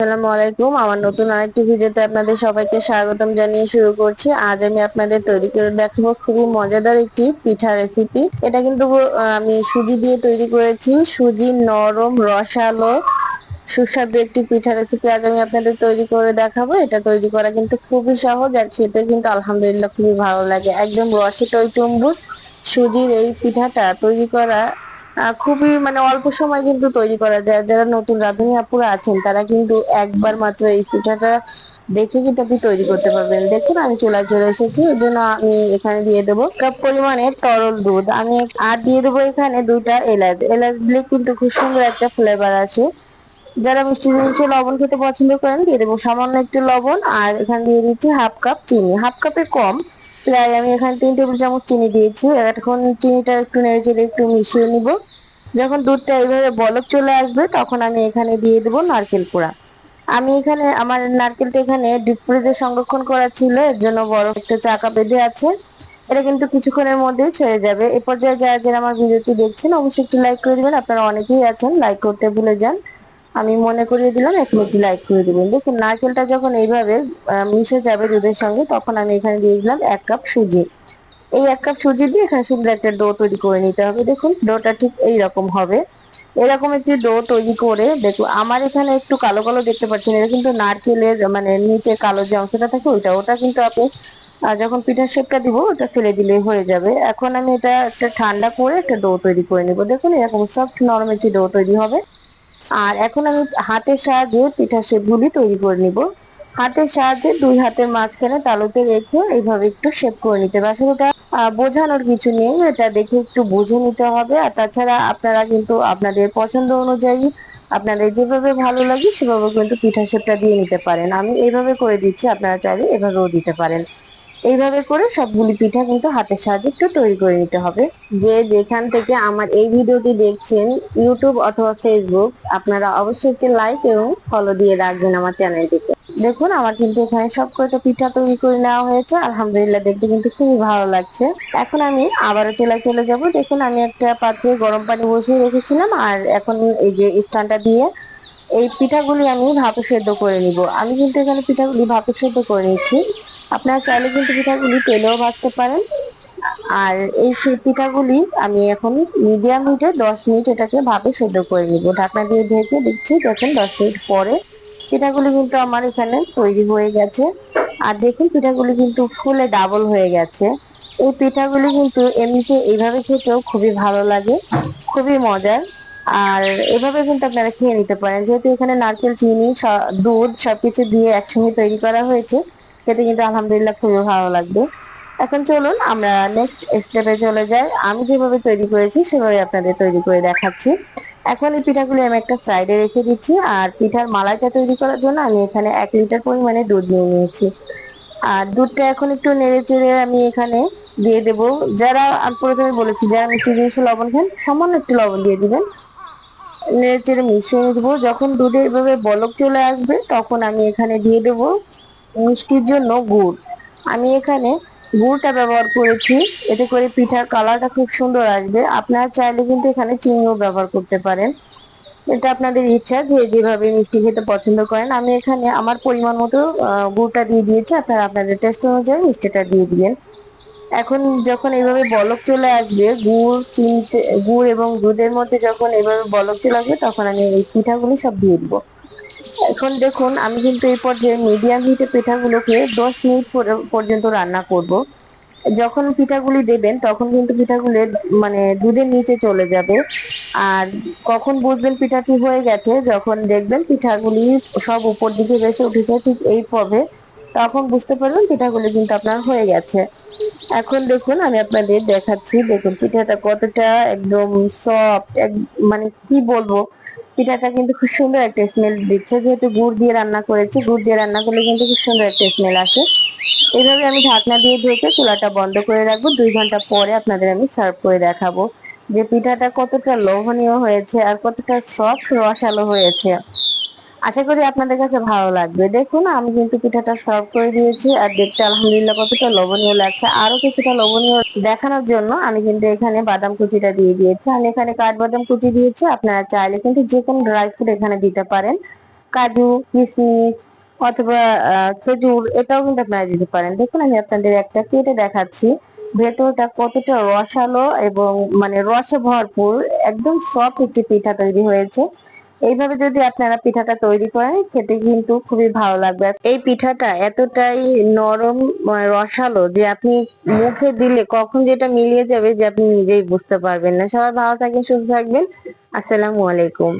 আসসালামু আলাইকুম। আমার নতুন আরেকটি ভিডিওতে আপনাদের সবাইকে স্বাগতম জানিয়ে শুরু করছি। আজ আমি আপনাদের তৈরি করে দেখাবো খুবই মজাদার একটি পিঠা রেসিপি এটা কিন্তু আমি সুজি দিয়ে তৈরি করেছি। সুজি নরম, রসালো, সুস্বাদু একটি পিঠা রেসিপি আজ আমি আপনাদের তৈরি করে দেখাবো। এটা তৈরি করা কিন্তু খুবই সহজ আর খেতে কিন্তু আলহামদুলিল্লাহ খুবই ভালো লাগে। একদম রসে টইটুম্বুর সুজির এই পিঠাটা তৈরি করা খুবই মানে অল্প সময় কিন্তু তৈরি করা যায়। যারা নতুন রাঁধুনি আপুরা আছেন, তারা কিন্তু একবার মাত্র এই পিঠাটা দেখে কিন্তু আপনি তৈরি করতে পারবেন। দেখুন, আমি চলে চলে এসেছি এর জন্য আমি এখানে দিয়ে দেবো কাপ পরিমাণে তরল দুধ। আমি আর দিয়ে দেবো এখানে দুইটা এলাচ। এলাচ দিলে কিন্তু খুব সুন্দর একটা ফ্লেভার আসে। যারা মিষ্টি জিনিসে লবণ খেতে পছন্দ করেন, দিয়ে দেবো সামান্য একটু লবণ, আর এখানে দিয়ে দিচ্ছি হাফ কাপ চিনি। হাফ কাপের কম প্রায় আমি এখানে তিন টেবিল চামচ চিনি দিয়েছি। এখন চিনিটা একটু নেড়ে চেড়ে একটু মিশিয়ে নিব। যখন দুধটা এইভাবে বলক চলে আসবে, তখন আমি এখানে দিয়ে দেবো নারকেল কোড়া। আমি এখানে, আমার নারকেলটা এখানে ডিপ সংরক্ষণ করা ছিল। এর জন্য বড় একটা চাকা বেঁধে আছে। এটা কিন্তু কিছুক্ষণের মধ্যেই ছেড়ে যাবে। এ পর্যায়ে যারা যারা আমার ভিডিওটি দেখছেন, অবশ্যই একটি লাইক করে দিবেন। আপনারা অনেকেই আছেন, লাইক করতে ভুলে যান। আমি মনে করিয়ে দিলাম, এক মিনিট লাইক করে দিবেন। দেখুন, নারকেলটা যখন এইভাবে মিশে যাবে দুধের সঙ্গে, তখন আমি এখানে দিয়ে দিলাম এক কাপ সুজি। এই এক কাপ সুজি দিয়ে এখানে সুন্দর একটা ডো তৈরি করে নিতে হবে। দেখুন, ডোটা ঠিক এই রকম হবে। এরকম একটি ডো তৈরি করে, দেখুন, আমার এখানে একটু কালো কালো দেখতে পাচ্ছেন, এটা কিন্তু নারকেলের মানে নিচে কালো যে অংশটা থাকে, ওইটা, ওটা কিন্তু আপনি যখন পিঠার শেপটা দিব, ওটা ফেলে দিলে হয়ে যাবে। এখন আমি এটা একটা ঠান্ডা করে একটা ডো তৈরি করে নিব। দেখুন, এরকম সফট নরম একটি ডো তৈরি হবে। আর এখন আমি হাতের সাহায্যে পিঠা শেপগুলি তৈরি করে নিব। হাতের সাহায্যে দুই হাতের মাঝখানে তালুতে রেখে এইভাবে একটু শেপ করে নিতে হবে। ওটা বোঝানোর কিছু নেই, এটা দেখে একটু বুঝে নিতে হবে। আর তাছাড়া আপনারা কিন্তু আপনাদের পছন্দ অনুযায়ী আপনাদের যেভাবে ভালো লাগে সেভাবে কিন্তু পিঠা শেপটা দিয়ে নিতে পারেন। আমি এইভাবে করে দিচ্ছি, আপনারা চাইলে এভাবেও দিতে পারেন। এইভাবে করে সবগুলি পিঠা কিন্তু হাতের সাহায্যে একটু তৈরি করে নিতে হবে। যে যেখান থেকে আমার এই ভিডিওটি দেখছেন ইউটিউব অথবা ফেসবুক আপনারা অবশ্যই একটি লাইক এবং ফলো দিয়ে রাখবেন আমার চ্যানেলটিকে দেখুন, আমার কিন্তু এখানে সব কয়টা পিঠা তৈরি করে নেওয়া হয়েছে। আলহামদুলিল্লাহ দেখতে কিন্তু খুবই ভালো লাগছে। এখন আমি আবারও চুলায় চলে যাব। দেখুন, আমি একটা পাত্রে গরম পানি বসিয়ে রেখেছিলাম আর এখন এই যে স্ট্যান্ডটা দিয়ে এই পিঠাগুলি আমি ভাপে সেদ্ধ করে নিব। আমি কিন্তু এখানে পিঠাগুলি ভাপে সেদ্ধ করে নিচ্ছি। আপনারা চাইলে কিন্তু পিঠাগুলি তেলেও ভাজতে পারেন। আর এই সেই পিঠাগুলি আমি এখন মিডিয়াম হিটে দশ মিনিট এটাকে ভাপে সেদ্ধ করে নিব। ঢাকনা দিয়ে ঢেকে দিচ্ছি, দেখুন দশ মিনিট পরে পিঠাগুলি কিন্তু আমার এখানে তৈরি হয়ে গেছে। আর দেখুন পিঠাগুলি কিন্তু ফুলে ডাবল হয়ে গেছে। এই পিঠাগুলি কিন্তু এমনিতে এইভাবে খেতেও খুবই ভালো লাগে, খুবই মজার। আর এভাবে কিন্তু আপনারা খেয়ে নিতে পারেন। যেহেতু এখানে নারকেল, চিনি দুধ সবকিছু দিয়ে একসঙ্গে তৈরি করা হয়েছে খেতে কিন্তু আলহামদুলিল্লাহ খুবই ভালো লাগবে। এখন চলুন, আমরা নেক্সট স্টেপে চলে যাই। আমি যেভাবে তৈরি করেছি, সেভাবে আপনাদের তৈরি করে দেখাচ্ছি। এখন এই পিঠাগুলি আমি একটা সাইডে রেখে দিচ্ছি, আর পিঠার মালাইটা তৈরি করার জন্য আমি এখানে এক লিটার পরিমাণে দুধ নিয়ে নিয়েছি। আর দুধটা এখন একটু নেড়ে চেড়ে আমি এখানে দিয়ে দেব। যারা প্রথমে বলেছি, যারা মিষ্টি জিনিসে লবণ খান, সামান্য একটু লবণ দিয়ে দিবেন। নেড়ে চেড়ে মিশিয়ে দেবো। যখন দুধে এভাবে বলক চলে আসবে, তখন আমি এখানে দিয়ে দেবো মিষ্টির জন্য গুড়। আমি এখানে গুড়টা ব্যবহার করেছি। এতে করে পিঠার কালারটা খুব সুন্দর আসবে। আপনারা চাইলে কিন্তু এখানে চিনিও ব্যবহার করতে পারেন। এটা আপনাদের ইচ্ছা যে যেভাবে মিষ্টি খেতে পছন্দ করেন। আমি এখানে আমার পরিমাণ মতো গুড়টা দিয়ে দিয়েছি। আপনারা আপনাদের টেস্ট অনুযায়ী মিষ্টিটা দিয়ে দিবেন। এখন যখন এইভাবে বলক চলে আসবে, গুড়, চিনতে, গুড় এবং দুধের মধ্যে যখন এভাবে বলক চলে আসবে, তখন আমি এই পিঠাগুলি সব দিয়ে দিবো। এখন দেখুন, আমি কিন্তু এই পর্যায়ে মিডিয়াম হিটে পিঠাগুলোকে দশ মিনিট পর্যন্ত রান্না করব। যখন পিঠাগুলি দেবেন, তখন কিন্তু পিঠাগুলি মানে দুধের নিচে চলে যাবে। আর কখন বুঝবেন পিঠাটি হয়ে গেছে? যখন দেখবেন পিঠাগুলি সব উপর দিকে বেশি উঠেছে ঠিক এই পর্বে, তখন বুঝতে পারবেন পিঠাগুলি কিন্তু আপনার হয়ে গেছে। এখন দেখুন, আমি আপনাদের দেখাচ্ছি। দেখুন, পিঠাটা কতটা একদম সফট মানে কি বলব? পিঠাটা কিন্তু খুব সুন্দর একটা স্মেল দিচ্ছে। যেহেতু গুড় দিয়ে রান্না করেছি, গুড় দিয়ে রান্না করলে কিন্তু খুব সুন্দর একটা স্মেল আসে। এইভাবে আমি ঢাকনা দিয়ে ঢেকে চুলাটা বন্ধ করে রাখব। দুই ঘণ্টা পরে আপনাদের আমি সার্ভ করে দেখাবো। যে পিঠাটা কতটা লোভনীয় হয়েছে আর কতটা সফট রসালো হয়েছে। আশা করি আপনাদের কাছে ভালো লাগবে। দেখুন, আমি কিন্তু পিঠাটা সার্ভ করে দিয়েছি আর দেখতে আলহামদুলিল্লাহ কতটা লবণীয় লাগছে। আরও কিছুটা লবণীয় দেখানোর জন্য আমি কিন্তু এখানে বাদাম কুচিটা দিয়ে দিয়েছি। আমি এখানে কাঠবাদাম কুচি দিয়েছি। আপনারা চাইলে কিন্তু যে কোনো ড্রাই ফ্রুট এখানে দিতে পারেন। কাজু, কিশমিশ অথবা খেজুর, এটাও কিন্তু আপনারা দিতে পারেন। দেখুন, আমি আপনাদের একটা কেটে দেখাচ্ছি। ভেতরটা কতটা রসালো এবং মানে রসে ভরপুর, একদম সফট একটি পিঠা তৈরি হয়েছে। এইভাবে যদি আপনারা পিঠাটা তৈরি করেন, খেতে কিন্তু খুবই ভালো লাগবে। এই পিঠাটা এতটাই নরম রসালো যে আপনি মুখে দিলে কখন যেটা মিলিয়ে যাবে যে আপনি নিজেই বুঝতে পারবেন না। সবাই ভালো থাকবেন, সুস্থ থাকবেন। আসসালামু আলাইকুম।